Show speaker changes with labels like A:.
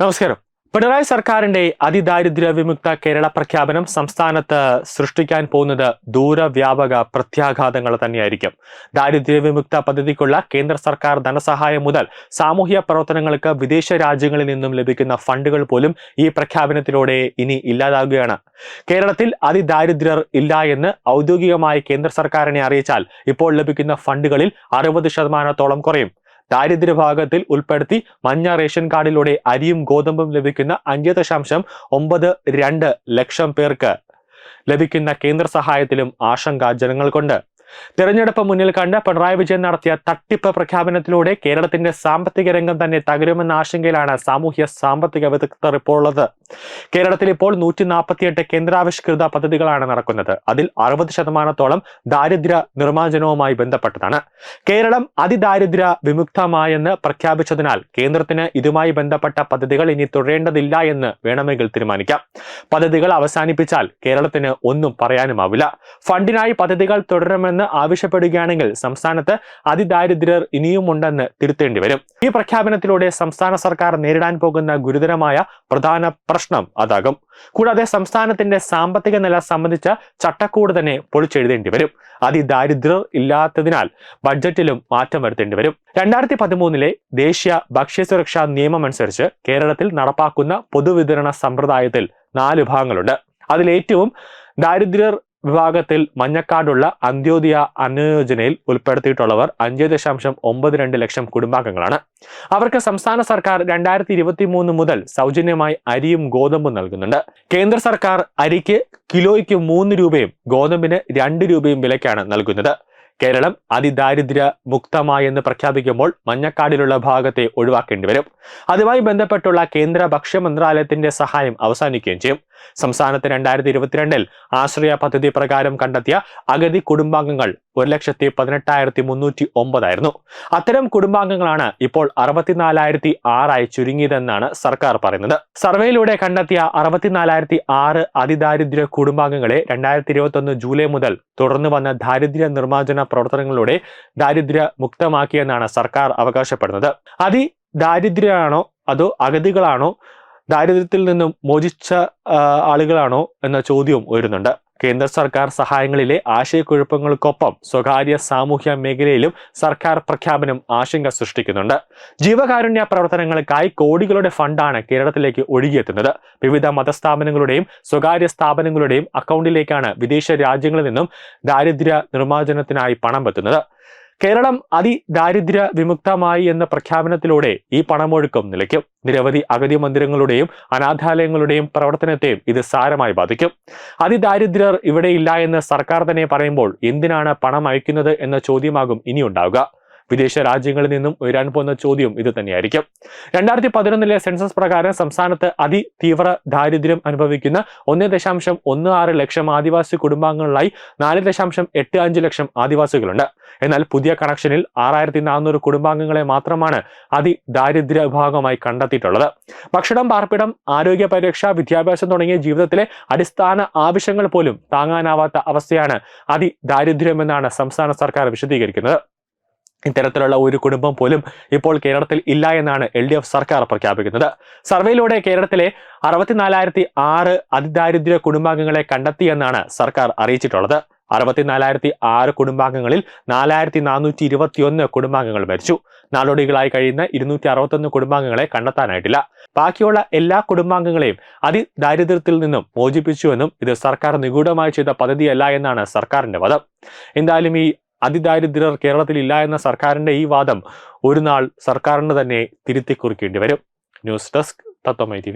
A: നമസ്കാരം. പിണറായി സർക്കാരിന്റെ അതിദാരിദ്ര്യ വിമുക്ത കേരള പ്രഖ്യാപനം സംസ്ഥാനത്ത് സൃഷ്ടിക്കാൻ പോകുന്നത് ദൂരവ്യാപക പ്രത്യാഘാതങ്ങൾ തന്നെയായിരിക്കും. ദാരിദ്ര്യ വിമുക്ത പദ്ധതിക്കുള്ള കേന്ദ്ര സർക്കാർ ധനസഹായം മുതൽ സാമൂഹ്യ പ്രവർത്തനങ്ങൾക്ക് വിദേശ രാജ്യങ്ങളിൽ നിന്നും ലഭിക്കുന്ന ഫണ്ടുകൾ പോലും ഈ പ്രഖ്യാപനത്തിലൂടെ ഇനി ഇല്ലാതാകുകയാണ്. കേരളത്തിൽ അതിദാരിദ്ര്യർ ഇല്ല എന്ന് ഔദ്യോഗികമായി കേന്ദ്ര സർക്കാരിനെ അറിയിച്ചാൽ ഇപ്പോൾ ലഭിക്കുന്ന ഫണ്ടുകളിൽ അറുപത് ശതമാനത്തോളം കുറയും. ദാരിദ്ര്യ ഭാഗത്തിൽ ഉൾപ്പെടുത്തി മഞ്ഞ റേഷൻ കാർഡിലൂടെ അരിയും ഗോതമ്പും ലഭിക്കുന്ന അഞ്ച് ദശാംശം ഒമ്പത് രണ്ട് ലക്ഷം പേർക്ക് ലഭിക്കുന്ന കേന്ദ്ര സഹായത്തിലും ആശങ്ക ജനങ്ങൾക്കുണ്ട് തിരഞ്ഞെടുപ്പ് മുന്നിൽ കണ്ട് പിണറായി വിജയൻ നടത്തിയ തട്ടിപ്പ് പ്രഖ്യാപനത്തിലൂടെ കേരളത്തിന്റെ സാമ്പത്തിക രംഗം തന്നെ തകരുമെന്ന ആശങ്കയിലാണ് സാമൂഹ്യ സാമ്പത്തിക വിദഗ്ധർ ഇപ്പോൾ ഉള്ളത്. കേരളത്തിൽ ഇപ്പോൾ നൂറ്റി നാൽപ്പത്തിയെട്ട് കേന്ദ്രാവിഷ്കൃത പദ്ധതികളാണ് നടക്കുന്നത്. അതിൽ അറുപത് ശതമാനത്തോളം ദാരിദ്ര്യ നിർമ്മാർജനവുമായി ബന്ധപ്പെട്ടതാണ്. കേരളം അതിദാരിദ്ര്യ വിമുക്തമായെന്ന് പ്രഖ്യാപിച്ചതിനാൽ കേന്ദ്രത്തിന് ഇതുമായി ബന്ധപ്പെട്ട പദ്ധതികൾ ഇനി തുടരേണ്ടതില്ല എന്ന് വേണമെങ്കിൽ തീരുമാനിക്കാം. പദ്ധതികൾ അവസാനിപ്പിച്ചാൽ കേരളത്തിന് ഒന്നും പറയാനുമാവില്ല. ഫണ്ടിനായി പദ്ധതികൾ തുടരുമെന്ന് ആവശ്യപ്പെടുകയാണെങ്കിൽ സംസ്ഥാനത്ത് അതിദാരിദ്ര്യർ ഇനിയുമുണ്ടെന്ന് തിരുത്തേണ്ടി വരും. ഈ പ്രഖ്യാപനത്തിലൂടെ സംസ്ഥാന സർക്കാർ നേരിടാൻ പോകുന്ന ഗുരുതരമായ പ്രധാന പ്രശ്നം അതാകും. കൂടാതെ സംസ്ഥാനത്തിന്റെ സാമ്പത്തിക നില സംബന്ധിച്ച ചട്ടക്കൂട് തന്നെ പൊളിച്ചെഴുതേണ്ടി വരും. അതിദാരിദ്ര്യർ ഇല്ലാത്തതിനാൽ ബഡ്ജറ്റിലും മാറ്റം വരുത്തേണ്ടി വരും. രണ്ടായിരത്തി പതിമൂന്നിലെ ദേശീയ ഭക്ഷ്യസുരക്ഷാ നിയമം അനുസരിച്ച് കേരളത്തിൽ നടപ്പാക്കുന്ന പൊതുവിതരണ സമ്പ്രദായത്തിൽ നാല് ഭാഗങ്ങളുണ്ട്. അതിലേറ്റവും ദാരിദ്ര്യർ വിഭാഗത്തിൽ മഞ്ഞക്കാടുള്ള അന്ത്യോദയ അനുയോജനയിൽ ഉൾപ്പെടുത്തിയിട്ടുള്ളവർ അഞ്ച് ദശാംശം ഒമ്പത് രണ്ട് ലക്ഷം കുടുംബാംഗങ്ങളാണ്. അവർക്ക് സംസ്ഥാന സർക്കാർ രണ്ടായിരത്തി ഇരുപത്തി മൂന്ന് മുതൽ സൗജന്യമായി അരിയും ഗോതമ്പും നൽകുന്നുണ്ട്. കേന്ദ്ര സർക്കാർ അരിക്ക് കിലോയ്ക്ക് മൂന്ന് രൂപയും ഗോതമ്പിന് രണ്ട് രൂപയും വിലയ്ക്കാണ് നൽകുന്നത്. കേരളം അതിദാരിദ്ര്യ മുക്തമായെന്ന് പ്രഖ്യാപിക്കുമ്പോൾ മഞ്ഞക്കാടിലുള്ള ഭാഗത്തെ ഒഴിവാക്കേണ്ടി വരും. അതുമായി ബന്ധപ്പെട്ടുള്ള കേന്ദ്ര ഭക്ഷ്യ മന്ത്രാലയത്തിന്റെ സഹായം അവസാനിക്കുകയും ചെയ്യും. സംസ്ഥാനത്ത് രണ്ടായിരത്തി ഇരുപത്തിരണ്ടിൽ ആശ്രയ പദ്ധതി പ്രകാരം കണ്ടെത്തിയ അഗതി കുടുംബാംഗങ്ങൾ ഒരു ലക്ഷത്തി പതിനെട്ടായിരത്തി മുന്നൂറ്റി ഒമ്പതായിരുന്നു അത്തരം കുടുംബാംഗങ്ങളാണ് ഇപ്പോൾ അറുപത്തിനാലായിരത്തി ആറായി ചുരുങ്ങിയതെന്നാണ് സർക്കാർ പറയുന്നത്. സർവേയിലൂടെ കണ്ടെത്തിയ അറുപത്തിനാലായിരത്തി ആറ് അതിദാരിദ്ര്യ കുടുംബാംഗങ്ങളെ രണ്ടായിരത്തി ഇരുപത്തൊന്ന് ജൂലൈ മുതൽ തുടർന്നു വന്ന ദാരിദ്ര്യ നിർമ്മാർജന പ്രവർത്തനങ്ങളിലൂടെ ദാരിദ്ര്യ മുക്തമാക്കിയെന്നാണ് സർക്കാർ അവകാശപ്പെടുന്നത്. അതി ദാരിദ്ര്യമാണോ അതോ അഗതികളാണോ ദാരിദ്ര്യത്തിൽ നിന്നും മോചിച്ച ആളുകളാണോ എന്ന ചോദ്യവും ഉയരുന്നുണ്ട്. കേന്ദ്ര സർക്കാർ സഹായങ്ങളിലെ ആശയക്കുഴപ്പങ്ങൾക്കൊപ്പം സ്വകാര്യ സാമൂഹ്യ മേഖലയിലും സർക്കാർ പ്രഖ്യാപനം ആശങ്ക സൃഷ്ടിക്കുന്നുണ്ട്. ജീവകാരുണ്യ പ്രവർത്തനങ്ങൾക്കായി കോടികളുടെ ഫണ്ടാണ് കേരളത്തിലേക്ക് ഒഴുകിയെത്തുന്നത്. വിവിധ മതസ്ഥാപനങ്ങളുടെയും സ്വകാര്യ സ്ഥാപനങ്ങളുടെയും അക്കൗണ്ടിലേക്കാണ് വിദേശ രാജ്യങ്ങളിൽ നിന്നും ദാരിദ്ര്യ നിർമ്മാർജനത്തിനായി പണം എത്തുന്നത്. കേരളം അതിദാരിദ്ര്യ വിമുക്തമായി എന്ന പ്രഖ്യാപനത്തിലൂടെ ഈ പണമൊഴുക്കം നിലയ്ക്കും. നിരവധി അഗതി മന്ദിരങ്ങളുടെയും അനാഥാലയങ്ങളുടെയും പ്രവർത്തനത്തെയും ഇത് സാരമായി ബാധിക്കും. അതിദാരിദ്ര്യർ ഇവിടെയില്ല എന്ന് സർക്കാർ തന്നെ പറയുമ്പോൾ എന്തിനാണ് പണം അയക്കുന്നത് എന്ന ചോദ്യമാകും ഇനിയുണ്ടാവുക. വിദേശ രാജ്യങ്ങളിൽ നിന്നും ഉയരാൻ പോകുന്ന ചോദ്യം ഇത് തന്നെയായിരിക്കും. രണ്ടായിരത്തി പതിനൊന്നിലെ സെൻസസ് പ്രകാരം സംസ്ഥാനത്ത് അതിതീവ്ര ദാരിദ്ര്യം അനുഭവിക്കുന്ന ഒന്ന് ദശാംശം ഒന്ന് ആറ് ലക്ഷം ആദിവാസി കുടുംബാംഗങ്ങളായി നാല് ദശാംശം എട്ട് അഞ്ച് ലക്ഷം ആദിവാസികളുണ്ട്. എന്നാൽ പുതിയ കണക്ഷനിൽ ആറായിരത്തി നാനൂറ് കുടുംബാംഗങ്ങളെ മാത്രമാണ് അതിദാരിദ്ര്യ വിഭാഗമായി കണ്ടെത്തിയിട്ടുള്ളത്. ഭക്ഷണം പാർപ്പിടം ആരോഗ്യ പരിരക്ഷ വിദ്യാഭ്യാസം തുടങ്ങിയ ജീവിതത്തിലെ അടിസ്ഥാന ആവശ്യങ്ങൾ പോലും താങ്ങാനാവാത്ത അവസ്ഥയാണ് അതിദാരിദ്ര്യമെന്നാണ് സംസ്ഥാന സർക്കാർ വിശദീകരിക്കുന്നത്. ഇത്തരത്തിലുള്ള ഒരു കുടുംബം പോലും ഇപ്പോൾ കേരളത്തിൽ ഇല്ല എന്നാണ് എൽ ഡി എഫ് സർക്കാർ പ്രഖ്യാപിക്കുന്നത്. സർവേയിലൂടെ കേരളത്തിലെ അറുപത്തിനാലായിരത്തി ആറ് അതിദാരിദ്ര്യ കുടുംബാംഗങ്ങളെ കണ്ടെത്തിയെന്നാണ് സർക്കാർ അറിയിച്ചിട്ടുള്ളത്. അറുപത്തിനാലായിരത്തി ആറ് കുടുംബാംഗങ്ങളിൽ നാലായിരത്തി നാനൂറ്റി ഇരുപത്തിയൊന്ന് കുടുംബാംഗങ്ങൾ മരിച്ചു. നാടോടികളായി കഴിയുന്ന ഇരുന്നൂറ്റി അറുപത്തൊന്ന് കുടുംബാംഗങ്ങളെ കണ്ടെത്താനായിട്ടില്ല. ബാക്കിയുള്ള എല്ലാ കുടുംബാംഗങ്ങളെയും അതിദാരിദ്ര്യത്തിൽ നിന്നും മോചിപ്പിച്ചുവെന്നും ഇത് സർക്കാർ നിഗൂഢമായി ചെയ്ത പദ്ധതിയല്ല എന്നാണ് സർക്കാരിന്റെ വാദം എന്തായാലും ഈ അതിദാരിദ്ര്യർ കേരളത്തിൽ ഇല്ല എന്ന സർക്കാരിന്റെ ഈ വാദം ഒരു നാൾ സർക്കാരിന് തന്നെ തിരുത്തിക്കുറിക്കേണ്ടി വരും. ന്യൂസ് ഡെസ്ക് തത്വമൈ ടി